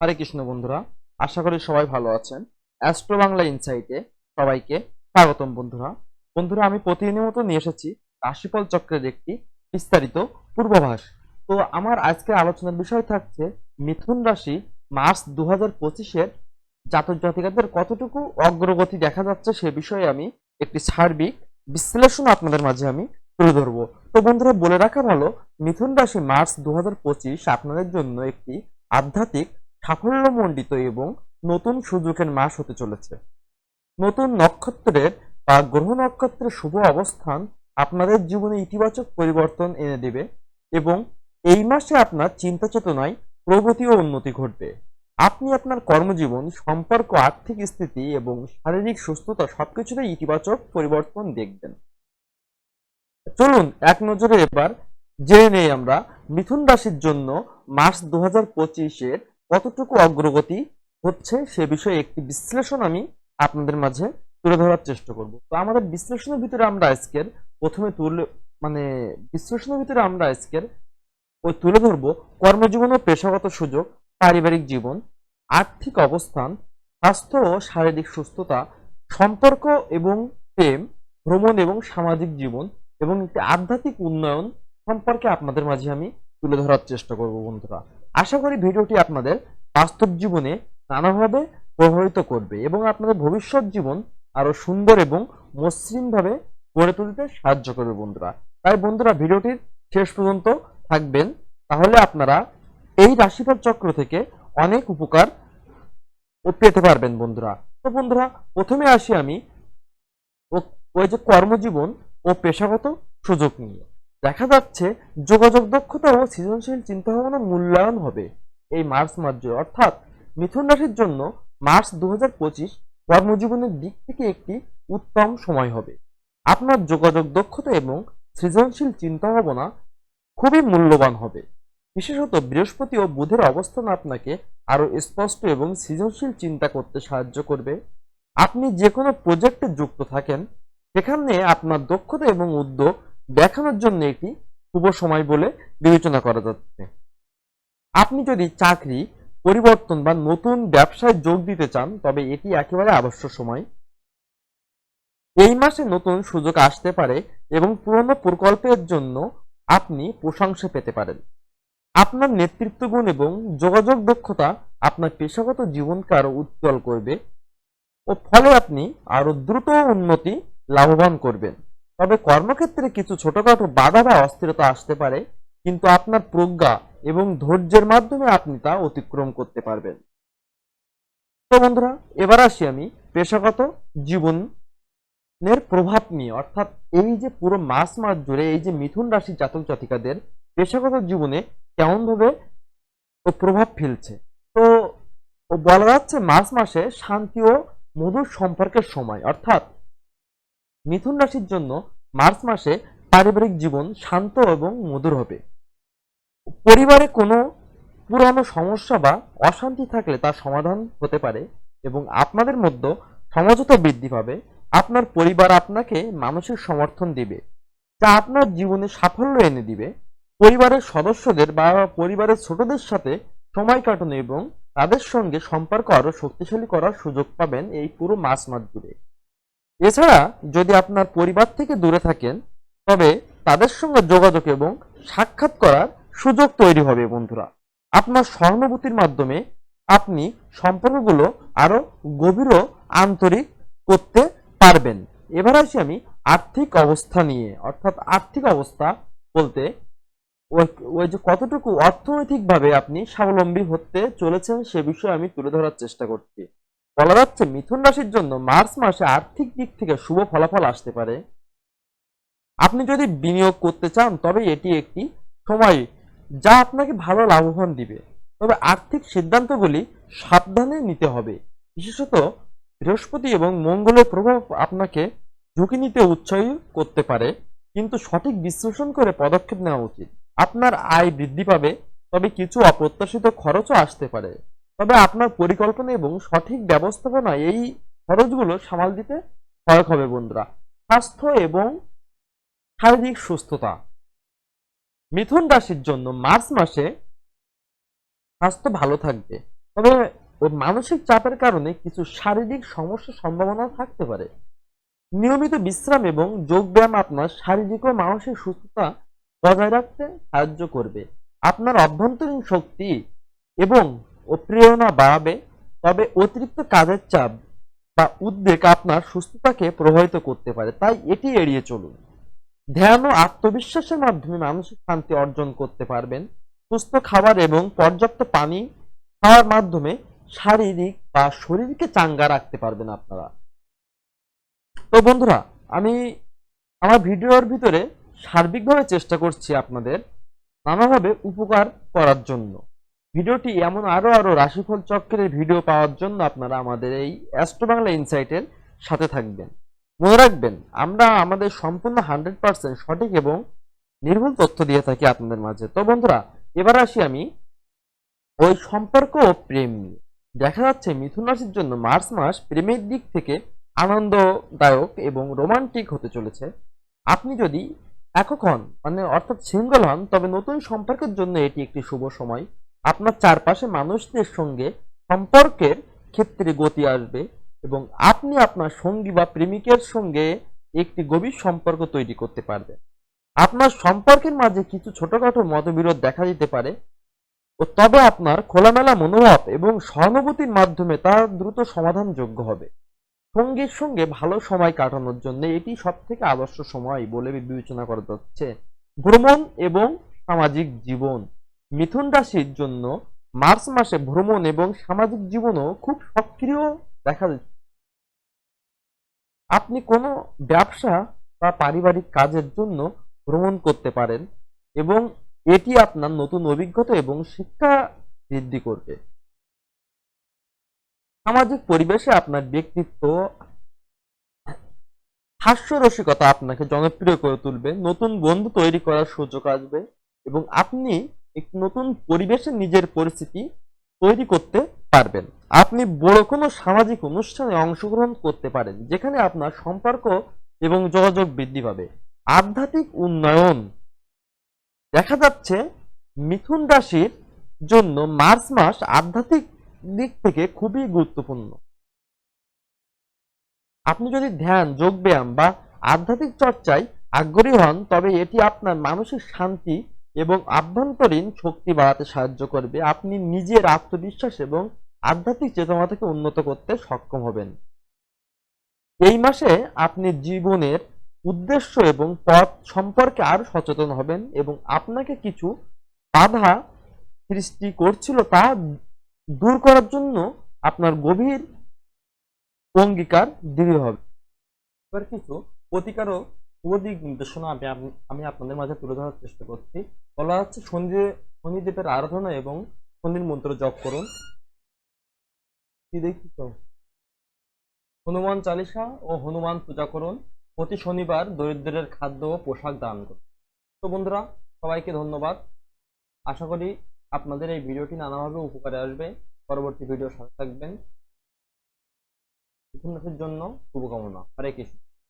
হরে কৃষ্ণ বন্ধুরা, আশা করি সবাই ভালো আছেন। অ্যাস্ট্রো বাংলা ইনসাইটে সবাইকে স্বাগতম বন্ধুরা। বন্ধুরা, আমি প্রতিদিনের মতো নিয়ে এসেছি রাশিফল চক্রের একটি বিস্তারিত পূর্বাভাস। তো আমার আজকের আলোচনার বিষয় থাকছে, মিথুন রাশি মার্চ দু হাজার পঁচিশের জাতক জাতিকাদের কতটুকু অগ্রগতি দেখা যাচ্ছে সে বিষয়ে আমি একটি সার্বিক বিশ্লেষণ আপনাদের মাঝে আমি তুলে ধরবো। তো বন্ধুরা, বলে রাখা ভালো, মিথুন রাশি মার্চ দু হাজার পঁচিশ আপনাদের জন্য একটি আধ্যাত্মিক সাফল্যমণ্ডিত এবং নতুন সুযোগের মাস হতে চলেছে। নতুন নক্ষত্রের বা গ্রহ নক্ষত্রের শুভ অবস্থান আপনাদের জীবনে ইতিবাচক পরিবর্তন এনে দেবে এবং এই মাসে আপনার চিন্তা চেতনায় প্রগতি ও উন্নতি ঘটবে। আপনি আপনার কর্মজীবন, সম্পর্ক, আর্থিক স্থিতি এবং শারীরিক সুস্থতা সবকিছুতে ইতিবাচক পরিবর্তন দেখবেন। চলুন এক নজরে এবার জেনে নেই আমরা মিথুন রাশির জন্য মার্চ দু হাজার পঁচিশের কতটুকু অগ্রগতি হচ্ছে সে বিষয়ে একটি বিশ্লেষণ আমি আপনাদের মাঝে তুলে ধরার চেষ্টা করব। তো আমাদের বিশ্লেষণের ভিতরে আমরা আজকের প্রথমে তুলে মানে বিশ্লেষণের ভিতরে আমরা আজকের ওই তুলে ধরবো কর্মজীবন ও পেশাগত সুযোগ, পারিবারিক জীবন, আর্থিক অবস্থান, স্বাস্থ্য ও শারীরিক সুস্থতা, সম্পর্ক এবং প্রেম, ভ্রমণ এবং সামাজিক জীবন এবং একটি আধ্যাত্মিক উন্নয়ন সম্পর্কে আপনাদের মাঝে আমি তুলে ধরার চেষ্টা করব বন্ধুরা। আশা করি ভিডিওটি আপনাদের বাস্তব জীবনে নানাভাবে প্রভাবিত করবে এবং আপনাদের ভবিষ্যৎ জীবন আরও সুন্দর এবং মসৃণভাবে গড়ে তুলতে সাহায্য করবে বন্ধুরা। তাই বন্ধুরা, ভিডিওটির শেষ পর্যন্ত থাকবেন। তাহলে আপনারা এই রাশিফল চক্র থেকে অনেক উপকার পেতে পারবেন বন্ধুরা। তো বন্ধুরা, প্রথমে আসি আমি ওই যে কর্মজীবন ও পেশাগত সুযোগ নিয়ে। দেখা যাচ্ছে যোগাযোগ দক্ষতা ও সৃজনশীল চিন্তাভাবনা মূল্যায়ন হবে। এই মার্চ মাস অর্থাৎ মিথুন রাশির জন্য মার্চ দু হাজার পঁচিশ কর্মজীবনের দিক থেকে একটি উত্তম সময় হবে। আপনার যোগাযোগ দক্ষতা এবং সৃজনশীল চিন্তাভাবনা খুবই মূল্যবান হবে। বিশেষত বৃহস্পতি ও বুধের অবস্থান আপনাকে আরও স্পষ্ট এবং সৃজনশীল চিন্তা করতে সাহায্য করবে। আপনি যে কোনো প্রজেক্টে যুক্ত থাকেন, সেখানে আপনার দক্ষতা এবং উদ্যোগ দেখানোর জন্য একটি শুভ সময় বলে বিবেচনা করা যাচ্ছে। আপনি যদি চাকরি, পরিবর্তন বা নতুন ব্যবসায় যোগ দিতে চান, তবে এটি একেবারে আবশ্যক সময়। এই মাসে নতুন সুযোগ আসতে পারে এবং পুরনো প্রকল্পের জন্য আপনি প্রশংসা পেতে পারেন। আপনার নেতৃত্ব গুণ এবং যোগাযোগ দক্ষতা আপনার পেশাগত জীবনকে আরও উজ্জ্বল করবে ও ফলে আপনি আরও দ্রুত উন্নতি লাভবান করবেন। তবে কর্মক্ষেত্রে কিছু ছোটখাটো বাধা বা অস্থিরতা আসতে পারে, কিন্তু আপনার প্রজ্ঞা এবং ধৈর্যের মাধ্যমে আপনি তা অতিক্রম করতে পারবেন। তো বন্ধুরা, এবার আসি আমি পেশাগত জীবনের প্রভাব নিয়ে। অর্থাৎ এই যে পুরো মাস মাস জুড়ে এই যে মিথুন রাশি জাতক জাতিকাদের পেশাগত জীবনে কেমন ভাবে ও প্রভাব ফেলছে। তো বলা যাচ্ছে মার্চ মাসে শান্তি ও মধুর সম্পর্কের সময়। অর্থাৎ মিথুন রাশির জন্য মার্চ মাসে পারিবারিক জীবন শান্ত এবং মধুর হবে। পরিবারে কোনো পুরানো সমস্যা বা অশান্তি থাকলে তার সমাধান হতে পারে এবং আপনাদের মধ্যে সমঝোতা বৃদ্ধি পাবে। আপনার পরিবার আপনাকে মানসিক সমর্থন দিবে, যা আপনার জীবনে সাফল্য এনে দিবে। পরিবারের সদস্যদের বা পরিবারের ছোটদের সাথে সময় কাটানো এবং তাদের সঙ্গে সম্পর্ক আরও শক্তিশালী করার সুযোগ পাবেন এই পুরো মাস মাস জুড়ে। এছাড়া যদি আপনার পরিবার থেকে দূরে থাকেন, তবে তাদের সঙ্গে যোগাযোগ এবং সাক্ষাৎ করার সুযোগ তৈরি হবে বন্ধুরা। আপনার সহানুভূতির মাধ্যমে আপনি সম্পর্কগুলো আরও গভীর আন্তরিক করতে পারবেন। এবার আসি আমি আর্থিক অবস্থা নিয়ে। অর্থাৎ আর্থিক অবস্থা বলতে ওই ওই যে কতটুকু অর্থনৈতিকভাবে আপনি স্বাবলম্বী হতে চলেছেন সে বিষয়ে আমি তুলে ধরার চেষ্টা করছি। বলা যাচ্ছে মিথুন রাশির জন্য মার্চ মাসে আর্থিক দিক থেকে শুভ ফলাফল আসতে পারে। আপনি যদি বিনিয়োগ করতে চান, তবে এটি একটি সময় যা আপনাকে ভালো লাভবান দিবে। তবে আর্থিক সিদ্ধান্তগুলি সাবধানে নিতে হবে। বিশেষত বৃহস্পতি এবং মঙ্গলের প্রভাব আপনাকে ঝুঁকি নিতে উৎসাহী করতে পারে। কিন্তু সঠিক বিশ্লেষণ করে পদক্ষেপ নেওয়া উচিত। আপনার আয় বৃদ্ধি পাবে, তবে কিছু অপ্রত্যাশিত খরচও আসতে পারে। তবে আপনার পরিকল্পনা এবং সঠিক ব্যবস্থাপনা এই খরচগুলো সামাল দিতে সহায়ক হবে বন্ধুরা। স্বাস্থ্য এবং শারীরিক সুস্থতা। মিথুন রাশির জন্য মার্চ মাসে স্বাস্থ্য ভালো থাকবে। তবে মানসিক চাপের কারণে কিছু শারীরিক সমস্যার সম্ভাবনা থাকতে পারে। নিয়মিত বিশ্রাম এবং যোগব্যায়াম আপনার শারীরিক ও মানসিক সুস্থতা বজায় রাখতে সাহায্য করবে। আপনার অভ্যন্তরীণ শক্তি এবং ও প্রেরণা বাড়াবে, তবে অতিরিক্ত কাজের চাপ বা উদ্বেগ আপনার সুস্থতাকে প্রভাবিত করতে পারে। তাই এটি এড়িয়ে চলুন। ধ্যান ও আত্মবিশ্বাসের মাধ্যমে মানসিক শান্তি অর্জন করতে পারবেন। সুস্থ খাবার এবং পর্যাপ্ত পানি খাওয়ার মাধ্যমে শারীরিক বা শরীরকে চাঙ্গা রাখতে পারবেন আপনারা। তো বন্ধুরা, আমি আমার ভিডিওর ভিতরে সার্বিকভাবে চেষ্টা করছি আপনাদের নানাভাবে উপকার করার জন্য। ভিডিওটি এমন আরও আরও রাশিফল চক্রের ভিডিও পাওয়ার জন্য আপনারা আমাদের এই অ্যাস্ট্রো বাংলা ইনসাইটের সাথে থাকবেন। মনে রাখবেন, আমরা আমাদের সম্পূর্ণ হান্ড্রেড পার্সেন্ট সঠিক এবং নির্ভুল তথ্য দিয়ে থাকি আপনাদের মাঝে। তো বন্ধুরা, এবার আসি আমি ওই সম্পর্ক ও প্রেম নিয়ে। দেখা যাচ্ছে মিথুন রাশির জন্য মার্চ মাস প্রেমের দিক থেকে আনন্দদায়ক এবং রোমান্টিক হতে চলেছে। আপনি যদি একক হন মানে অর্থাৎ সিঙ্গল হন, তবে নতুন সম্পর্কের জন্য এটি একটি শুভ সময়। আপনার চারপাশে মানুষদের সঙ্গে সম্পর্কের ক্ষেত্রে গতি আসবে এবং আপনি আপনার সঙ্গী বা প্রেমিকের সঙ্গে একটি গভীর সম্পর্ক তৈরি করতে পারবেন। আপনার সম্পর্কের মাঝে কিছু ছোটখাটো মতবিরোধ দেখা দিতে পারে ও তবে আপনার খোলামেলা মনোভাব এবং সহানুভূতির মাধ্যমে তা দ্রুত সমাধানযোগ্য হবে। সঙ্গীর সঙ্গে ভালো সময় কাটানোর জন্য এটি সব থেকে আদর্শ সময় বলে বিবেচনা করা যাচ্ছে। ভ্রমণ এবং সামাজিক জীবন। মিথুন রাশির জন্য মার্চ মাসে ভ্রমণ এবং সামাজিক জীবনও খুব সক্রিয় দেখা যাচ্ছে আপনি কোনো ব্যবসা বা পারিবারিক কাজের জন্য ভ্রমণ করতে পারেন এবং এটি আপনার নতুন অভিজ্ঞতা এবং শিক্ষা বৃদ্ধি করবে। সামাজিক পরিবেশে আপনার ব্যক্তিত্ব হাস্যরসিকতা আপনাকে জনপ্রিয় করে তুলবে, নতুন বন্ধু তৈরি করার সুযোগ আসবে এবং আপনি একটি নতুন পরিবেশে নিজের পরিস্থিতি তৈরি করতে পারবেন। আপনি বড় কোনো সামাজিক অনুষ্ঠানে অংশগ্রহণ করতে পারেন, যেখানে আপনার সম্পর্ক এবং যোগাযোগ বৃদ্ধি পাবে। আধ্যাত্মিক উন্নয়ন দেখা যাচ্ছে মিথুন রাশির জন্য মার্চ মাস আধ্যাত্মিক দিক থেকে খুবই গুরুত্বপূর্ণ। আপনি যদি ধ্যান, যোগব্যায়াম বা আধ্যাত্মিক চর্চায় আগ্রহী হন, তবে এটি আপনার মানসিক শান্তি এবং আভ্যন্তরীণ শক্তি বাড়াতে সাহায্য করবে। আপনি নিজের আত্মবিশ্বাস এবং আধ্যাত্মিক চেতনাটাকে উন্নত করতে সক্ষম হবেন। এই মাসে আপনি জীবনের উদ্দেশ্য এবং পথ সম্পর্কে আরও সচেতন হবেন এবং আপনাকে কিছু বাধা সৃষ্টি করছিল তা দূর করার জন্য আপনার গভীর অঙ্গীকার দৃঢ় হবে। এবার কিছু প্রতিকারক উপদিক নির্দেশনা আমি আমি আপনাদের মাঝে তুলে ধরার চেষ্টা করছি। বলা হচ্ছে শনি শনিদেবের আরাধনা এবং শনির মন্ত্র জপ করুন। কি দেখি তো? হনুমান চালিসা ও হনুমান পূজা করুন। প্রতি শনিবার দরিদ্রের খাদ্য ও পোশাক দান করুন। তো বন্ধুরা, সবাইকে ধন্যবাদ। আশা করি আপনাদের এই ভিডিওটি নানাভাবে উপকারে আসবে। পরবর্তী ভিডিও সাথে থাকবেন। জন্য শুভকামনা। হরে কৃষ্ণ।